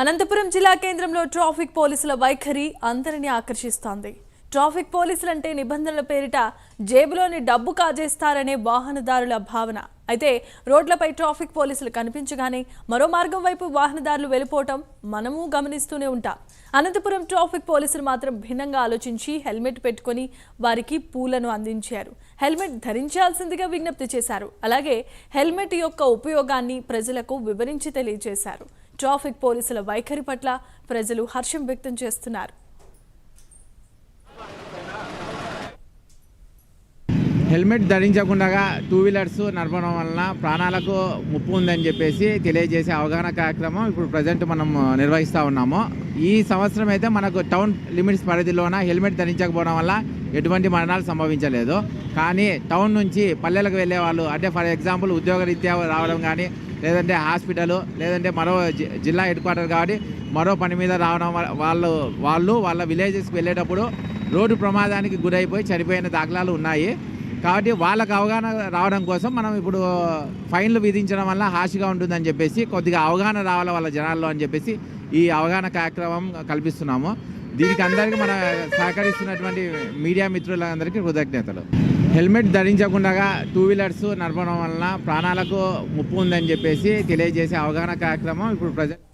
అనంతపురం జిల్లా కేంద్రంలో ట్రాఫిక్ పోలీసుల వైఖరి అందరినీ ఆకర్షిస్తోంది. ట్రాఫిక్ పోలీసులంటే నిబంధనల పేరిట జేబులోని డబ్బు కాజేస్తారనే వాహనదారుల భావన. అయితే రోడ్లపై ట్రాఫిక్ పోలీసులు కనిపించగానే మరో మార్గం వైపు వాహనదారులు వెళ్ళిపోవటం మనము గమనిస్తూనే ఉంటాం. అనంతపురం ట్రాఫిక్ పోలీసులు మాత్రం భిన్నంగా ఆలోచించి హెల్మెట్ పెట్టుకొని వారికి పూలను అందించారు. హెల్మెట్ ధరించాల్సిందిగా విజ్ఞప్తి చేశారు. అలాగే హెల్మెట్ యొక్క ఉపయోగాన్ని ప్రజలకు వివరించి తెలియజేశారు. ట్రాఫిక్ పోలీసుల వైఖరి పట్ల ప్రజలు హర్షం వ్యక్తం చేస్తున్నారు. హెల్మెట్ ధరించకుండా టూ వీలర్స్ నడపడం వలన ప్రాణాలకు ముప్పు ఉందని చెప్పేసి తెలియజేసే అవగాహన కార్యక్రమం ఇప్పుడు ప్రజెంట్ మనం నిర్వహిస్తూ ఉన్నాము. ఈ సంవత్సరం అయితే మనకు టౌన్ లిమిట్స్ పరిధిలోన హెల్మెట్ ధరించకపోవడం వల్ల ఎటువంటి మరణాలు సంభవించలేదు. కానీ టౌన్ నుంచి పల్లెలకు వెళ్ళే వాళ్ళు అంటే ఫర్ ఎగ్జాంపుల్ ఉద్యోగరీత్యా రావడం కానీ లేదంటే హాస్పిటల్ లేదంటే మరో జి- జిల్లా హెడ్ క్వార్టర్ కాబట్టి మరో పని మీద రావడం వల్ల- వాళ్ళు వాళ్ళు వాళ్ళ విలేజెస్కి వెళ్ళేటప్పుడు రోడ్డు ప్రమాదానికి గురైపోయి చనిపోయిన దాఖలాలు ఉన్నాయి. కాబట్టి వాళ్ళకు అవగాహన రావడం కోసం మనం ఇప్పుడు ఫైన్లు విధించడం వల్ల హాషిగా ఉంటుందని చెప్పేసి కొద్దిగా అవగాహన రావాలి వాళ్ళ జనాల్లో అని చెప్పేసి ఈ అవగాహన కార్యక్రమం కల్పిస్తున్నాము. దీనికి అందరికీ మన సహకరిస్తున్నటువంటి మీడియా మిత్రులందరికీ కృతజ్ఞతలు. హెల్మెట్ ధరించకుండా టూ వీలర్స్ నడపడం వలన ప్రాణాలకు ముప్పు ఉందని చెప్పేసి తెలియజేసే అవగాహన కార్యక్రమం ఇప్పుడు ప్రజెంట్